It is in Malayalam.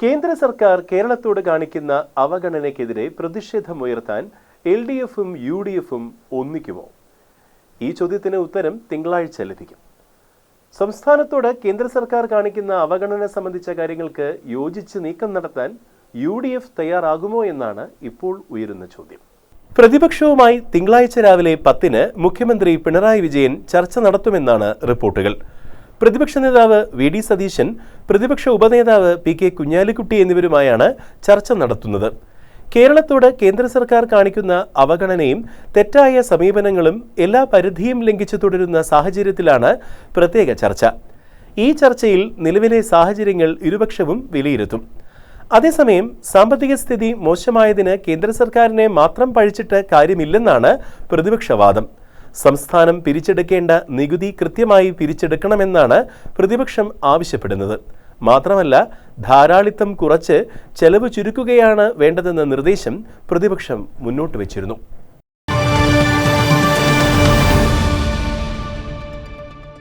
കേന്ദ്ര സർക്കാർ കേരളത്തോട് കാണിക്കുന്ന അവഗണനയ്ക്കെതിരെ പ്രതിഷേധമുയർത്താൻ എൽ ഡി എഫും യു ഡി എഫും ഒന്നിക്കുമോ? ഈ ചോദ്യത്തിന് ഉത്തരം തിങ്കളാഴ്ച ലഭിക്കും. സംസ്ഥാനത്തോട് കേന്ദ്ര സർക്കാർ കാണിക്കുന്ന അവഗണന സംബന്ധിച്ച കാര്യങ്ങൾക്ക് യോജിച്ച് നീക്കം നടത്താൻ യു ഡി എഫ് തയ്യാറാകുമോ എന്നാണ് ഇപ്പോൾ ഉയരുന്ന ചോദ്യം. പ്രതിപക്ഷവുമായി തിങ്കളാഴ്ച രാവിലെ പത്തിന് മുഖ്യമന്ത്രി പിണറായി വിജയൻ ചർച്ച നടത്തുമെന്നാണ് റിപ്പോർട്ടുകൾ. പ്രതിപക്ഷ നേതാവ് വി ഡി സതീശൻ പ്രതിപക്ഷ ഉപനേതാവ് പി കെ കുഞ്ഞാലിക്കുട്ടി എന്നിവരുമായാണ് ചർച്ച നടത്തുന്നത്. കേരളത്തോട് കേന്ദ്ര സർക്കാർ കാണിക്കുന്ന അവഗണനയും തെറ്റായ സമീപനങ്ങളും എല്ലാ പരിധിയും ലംഘിച്ചു തുടരുന്ന സാഹചര്യത്തിലാണ് പ്രത്യേക ചർച്ച. ഈ ചർച്ചയിൽ നിലവിലെ സാഹചര്യങ്ങൾ ഇരുപക്ഷവും വിലയിരുത്തും. അതേസമയം സാമ്പത്തിക സ്ഥിതി മോശമായതിന് കേന്ദ്ര സർക്കാരിനെ മാത്രം പഴിച്ചിട്ട് കാര്യമില്ലെന്നാണ് പ്രതിപക്ഷവാദം. സംസ്ഥാനം പിരിച്ചെടുക്കേണ്ട നികുതി കൃത്യമായി പിരിച്ചെടുക്കണമെന്നാണ് പ്രതിപക്ഷം ആവശ്യപ്പെടുന്നത്. മാത്രമല്ല ധാരാളിത്തം കുറച്ച് ചെലവ് ചുരുക്കുകയാണ് വേണ്ടതെന്ന നിർദ്ദേശം പ്രതിപക്ഷം മുന്നോട്ട് വച്ചിരുന്നു.